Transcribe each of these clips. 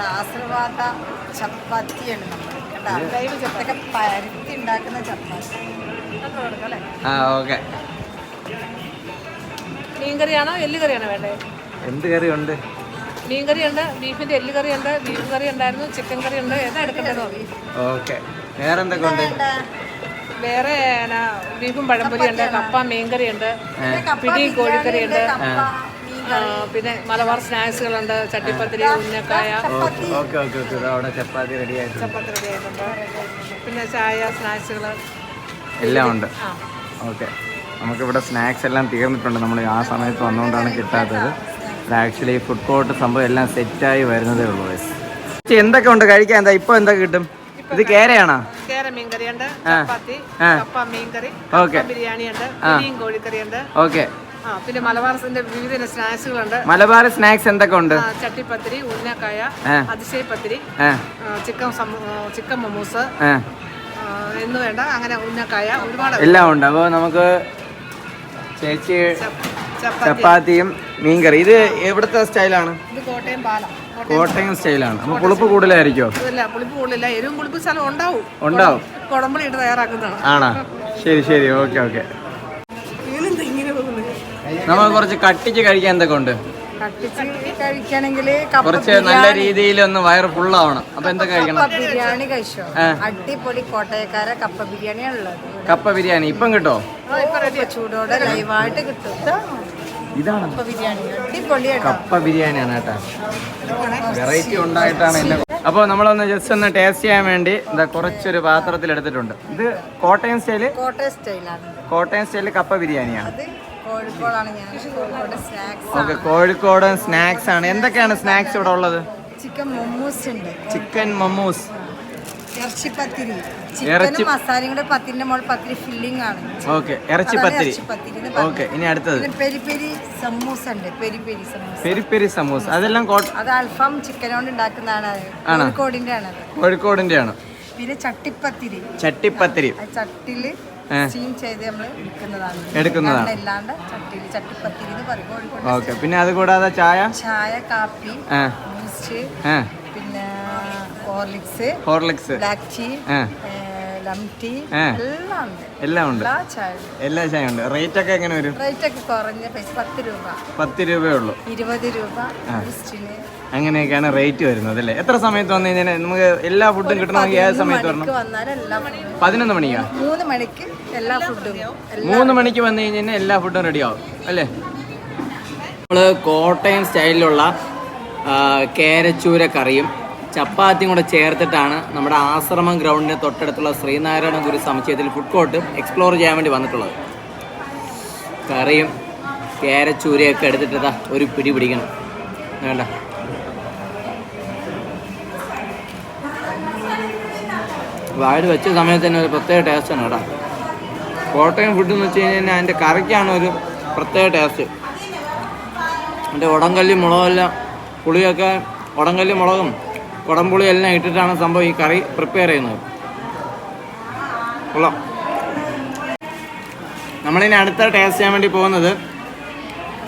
ഇത് ആശീർവാദ ചപ്പാത്തിയാണ് നമ്മൾ പരത്തി ഉണ്ടാക്കുന്ന ചപ്പാത്തി. ആ ഓക്കെ. മീൻകറിയാണോ എല്ലുകറിയാണോ വേണ്ടേ? എന്ത് കറി ഉണ്ട് മീൻകറിയുണ്ട് ബീഫിന്റെ എല്ലുകറിയുണ്ട് ബീഫ് കറി ഉണ്ടായിരുന്നു ചിക്കൻ കറി ഉണ്ട്. ഏതാ എടുക്കേണ്ടതോ? ഓക്കെ. വേറെ എന്തൊക്കെ ഉണ്ട് വേറെ ബീഫും പഴംപൊരിയുണ്ട് കപ്പ മീൻകറിയുണ്ട് പിടി കോഴിക്കറിയുണ്ട്. ആ, പിന്നെ Malabar സ്നാക്സുകളുണ്ട്. Chattipathiri Unnakkaya. Okay okay okay അവിടെ ചപ്പാത്തി റെഡി ആയിട്ടുണ്ട്. ചപ്പാത്തി റെഡി ആയിട്ടുണ്ട്. പിന്നെ ചായ സ്നാക്സുകൾ എല്ലാം ഉണ്ട്. ഓക്കെ. നമുക്കിവിടെ സ്നാക്സ് എല്ലാം തീർന്നിട്ടുണ്ട്. നമ്മൾ ആ സമയത്ത് വന്നുകൊണ്ടാണ് കിട്ടാത്തത്. ആക്ച്വലി ഫുഡ് കോർട്ട് സംഭവം എല്ലാം സെറ്റായി വരുന്നതേ ഉള്ളൂ. എന്തൊക്കെ ഉണ്ട്? കഴിക്കാൻ എന്താ? ഇപ്പൊ എന്തൊക്കെ കിട്ടും? ഇത് കേരയാണോ? ഓക്കെ. പിന്നെ മലബാർ വിവിധ സ്നാക്സുകളുണ്ട്. മലബാർ സ്നാക്സ് എന്തൊക്കെ ഉണ്ട്? ചട്ടിപ്പത്തിരി ഉന്നക്കായ ആ. അതിശയ പത്തിരി ആ ആ, ചിക്കൻ ചിക്കൻ മൊമോസ് എന്ന് വേണ്ട അങ്ങനെ ഉന്നക്കായ ഒരുപാട് എല്ലാം ഉണ്ട്. അപ്പോൾ നമുക്ക് ചേച്ചി ചപ്പാത്തിയും മീൻകറി. ഇത് എവിടുത്തെ സ്റ്റൈലാണ്? ഇത് കോട്ടയം പാലം. കോട്ടയം സ്റ്റൈലാണ്. അപ്പൊ പുളിപ്പ് കൂടുതലായിരിക്കോ? പുളിപ്പ് കൂടുതലില്ല. എരിവും പുളിപ്പ് സ്ഥലം ഉണ്ടാവും. ഉണ്ടാവും. കുടമ്പളി ഇട്ട് തയ്യാറാക്കുന്നതാണ്. ആണോ? ശരി ശരി. Okay okay. നമുക്ക് കുറച്ച് കട്ടിച്ച് കഴിക്കാൻ എന്തൊക്കെ ഉണ്ട്? കഴിക്കണമെങ്കിൽ കുറച്ച് നല്ല രീതിയിൽ ഒന്ന് വയറ് ആവണം അപ്പൊ എന്തൊക്കെ കഴിക്കണം? ബിരിയാണി കഴിച്ചോ. അടിപൊളി കോട്ടയക്കാരെ കപ്പ ബിരിയാണിയാണ് ഉള്ളത്. കപ്പ ബിരിയാണി. ഇപ്പം കിട്ടോ? ചൂടോടെ ലൈവായിട്ട് കിട്ടും. ഇതാണ്. കപ്പ ബിരിയാണിയാണ് കേട്ടോ. വെറൈറ്റി ഉണ്ടായിട്ടാണ് എന്നെ അപ്പോൾ നമ്മളൊന്ന് ജസ്റ്റ് ഒന്ന് ടേസ്റ്റ് ചെയ്യാൻ വേണ്ടി എന്താ കുറച്ചൊരു പാത്രത്തിൽ എടുത്തിട്ടുണ്ട് ഇത് കോട്ടയം സ്റ്റൈൽ? കോട്ടയം സ്റ്റൈലാണ്. കോട്ടയം സ്റ്റൈൽ കപ്പ ബിരിയാണിയാണ്. കോഴിക്കോടാണ് ഞാൻ. Kozhikode snacks okay Kozhikode snacks ആണ്. എന്തൊക്കെയാണ് സ്നാക്സ് ഇവിടെ ഉള്ളത്? ചിക്കൻ മൊമ്മൂസ് ഉണ്ട്. ചിക്കൻ മമ്മൂസ് ഇറച്ചി- മസാലയും കൂടെ പത്തിന്റെ പത്തിരി ഫില്ലിംഗ് ആണ്. ഓക്കെ ഇറച്ചി പത്തിരി. ഓക്കെ ഇനി അടുത്തത്. സമൂസ ഉണ്ട്. സമൂസ. സമൂസ. അതെല്ലാം അത് അൽഫാം ചിക്കൻ കൊണ്ട് ഉണ്ടാക്കുന്നതാണ് അത്. കോഴിക്കോടിന്റെ ആണ് കോഴിക്കോടിന്റെ ആണ് പിന്നെ ചട്ടിപ്പത്തിരി. ചട്ടിപ്പത്തിരി. ചട്ടിൽ എടുക്കുന്നതാണ്. ഓക്കെ. പിന്നെ അത് കൂടാതെ ചായ? ചായ കാപ്പി പിന്നെ ഹോർലിക്സ് ഹോർലിക്സ്. ബ്ലാക്ക് ടീ ആ ടീ എല്ലാം ഉണ്ട്. എല്ലാം ഉണ്ട്. എല്ലാ ചായ എല്ലാ ഉണ്ട്. റേറ്റ് ഒക്കെ എങ്ങനെ വരും? റേറ്റ് ഒക്കെ കുറഞ്ഞ പത്ത് രൂപ. പത്ത് രൂപയേ ഉള്ളൂ. ഇരുപത് രൂപ അങ്ങനെയൊക്കെയാണ് റേറ്റ് വരുന്നത് അല്ലേ? എത്ര സമയത്ത് വന്നു കഴിഞ്ഞാൽ നമുക്ക് എല്ലാ ഫുഡും കിട്ടണമെങ്കിൽ ഏത് സമയത്ത് വരണം? എല്ലാ പതിനൊന്ന് മണിക്കാ? മൂന്ന് മണിക്ക് എല്ലാ ഫുഡും മൂന്ന് മണിക്ക് വന്നു കഴിഞ്ഞാൽ എല്ലാ ഫുഡും റെഡി ആവും അല്ലേ? നമ്മൾ കോട്ടയം സ്റ്റൈലിലുള്ള കേരച്ചൂര കറിയും ചപ്പാത്തിയും കൂടെ ചേർത്തിട്ടാണ് നമ്മുടെ ആശ്രമം ഗ്രൗണ്ടിന് തൊട്ടടുത്തുള്ള ശ്രീനാരായണ ഗുരു സമുച്ചയത്തിൽ ഫുഡ് കോർട്ട് എക്സ്പ്ലോർ ചെയ്യാൻ വേണ്ടി വന്നിട്ടുള്ളത്. കറിയും കേരച്ചൂരയൊക്കെ എടുത്തിട്ട് ദാ ഒരു പിടി പിടിക്കണം. വേണ്ട. വാഴ വെച്ച സമയത്ത് തന്നെ ഒരു പ്രത്യേക ടേസ്റ്റാണ് കേട്ടോ. കോട്ടയം ഫുഡ് എന്ന് വെച്ച് കഴിഞ്ഞാൽ അതിന്റെ കറിക്കാണ് ഒരു പ്രത്യേക ടേസ്റ്റ് അതിന്റെ ഉടങ്കല്ലി മുളകെല്ലാം പുളിയൊക്കെ ഉടങ്കല്ലി മുളകും കുടംപുളി എല്ലാം ഇട്ടിട്ടാണ് സംഭവം ഈ കറി പ്രിപ്പയർ ചെയ്യുന്നത്. കൊള്ളാം. നമ്മളിനി അടുത്ത ടേസ്റ്റ് ചെയ്യാൻ വേണ്ടി പോകുന്നത്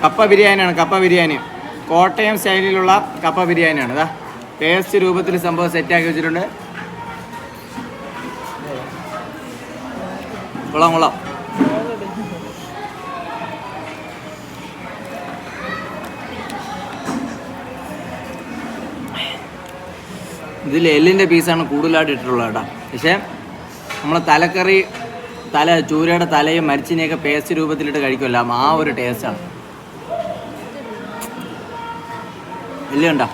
കപ്പ ബിരിയാണിയാണ് കപ്പ ബിരിയാണി. കോട്ടയം സ്റ്റൈലിലുള്ള കപ്പ ബിരിയാണിയാണ്. ഇതാ ടേസ്റ്റ് രൂപത്തിൽ സംഭവം സെറ്റാക്കി വെച്ചിട്ടുണ്ട്. കൊള്ളാം കൊള്ളാം. ഇതിൽ എല്ലിന്റെ പീസാണ് കൂടുതലായിട്ട് ഇട്ടിട്ടുള്ളത് കേട്ടോ. പക്ഷേ നമ്മൾ തലക്കറി തല ചൂരയുടെ തലയും മരിച്ചിനെയൊക്കെ പേസ്റ്റ് രൂപത്തിലിട്ട് കഴിക്കുമല്ലോ. ആ ഒരു ടേസ്റ്റാണ് എല്ലുണ്ടോ